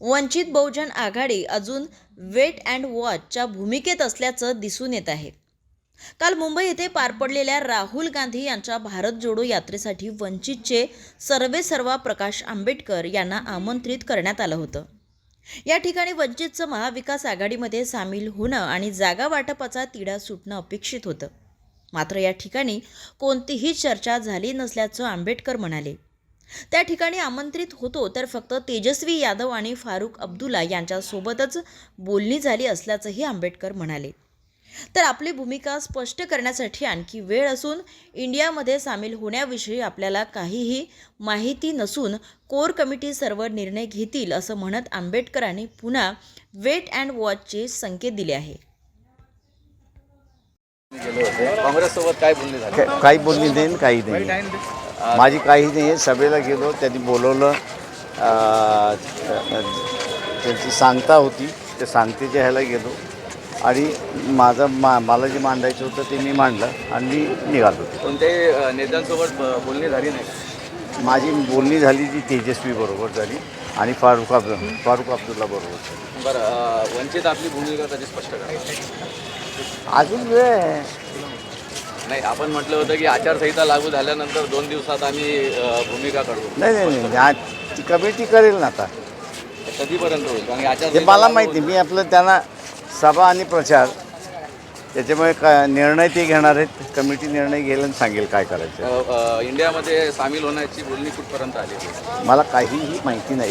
वंचित बहुजन आघाडी अजून weight and वॉचच्या भूमिकेत असल्याचं दिसून येत आहे. काल मुंबई येथे पार पडलेल्या राहुल गांधी यांच्या भारत जोडो यात्रेसाठी वंचितचे सर्वेसर्वा प्रकाश आंबेडकर यांना आमंत्रित करण्यात आलं होतं. या ठिकाणी वंचितचं महाविकास आघाडीमध्ये सामील होणं आणि जागा वाटपाचा तिढा सुटणं अपेक्षित होतं. मात्र या ठिकाणी कोणतीही चर्चा झाली नसल्याचं आंबेडकर म्हणाले. त्या ठिकाणी आमंत्रित होतो तर फक्त तेजस्वी यादव आणि फारुख अब्दुल्ला यांच्यासोबतच बोलणी झाली असल्याचंही आंबेडकर म्हणाले. तर आपली भूमिका स्पष्ट करण्यासाठी आणखी वेळ असून इंडियामध्ये सामील होण्याविषयी आपल्याला काहीही माहिती नसून कोर कमिटी सर्व निर्णय घेतील असं म्हणत आंबेडकरांनी पुन्हा वेट अँड वॉचचे संकेत दिले आहे. काँग्रेससोबत काय बोलणी काही बोलणी नाही काही नाही माझी काही नाही आहे सभेला गेलो त्यांनी बोलवलं त्यांची सांगता होती त्या सांगतेच्या ह्याला गेलो. आणि माझं मा मला जे मांडायचं होतं ते मी मांडलं आणि मी निघालो. होतो कोणत्याही नेत्यांसोबत बोलणी झाली नाही? माझी बोलणी झाली ती तेजस्वी बरोबर झाली आणि फारुख अब्दु फारुख अब्दुल्ला बरोबर बरं वंचित आपली भूमिका कधी स्पष्ट करा अजून वेळ आहे. नाही आपण म्हटलं होतं की आचारसंहिता लागू झाल्यानंतर दोन दिवसात आम्ही अ, भूमिका काढू. नाही नाही नाही आ- ती कमिटी करेल ना आता. कधीपर्यंत होईल? कारण की ते आचारसंहिता मला लागू माहिती मी आपलं त्यांना सभा आणि प्रचार त्याच्यामुळे का निर्णय ते घेणार आहेत. कमिटी निर्णय घेईल आणि सांगेल काय करायचं. अ, अ, इंडियामध्ये सामील होण्याची बोलणी कुठपर्यंत आली? मला काहीही माहिती नाही.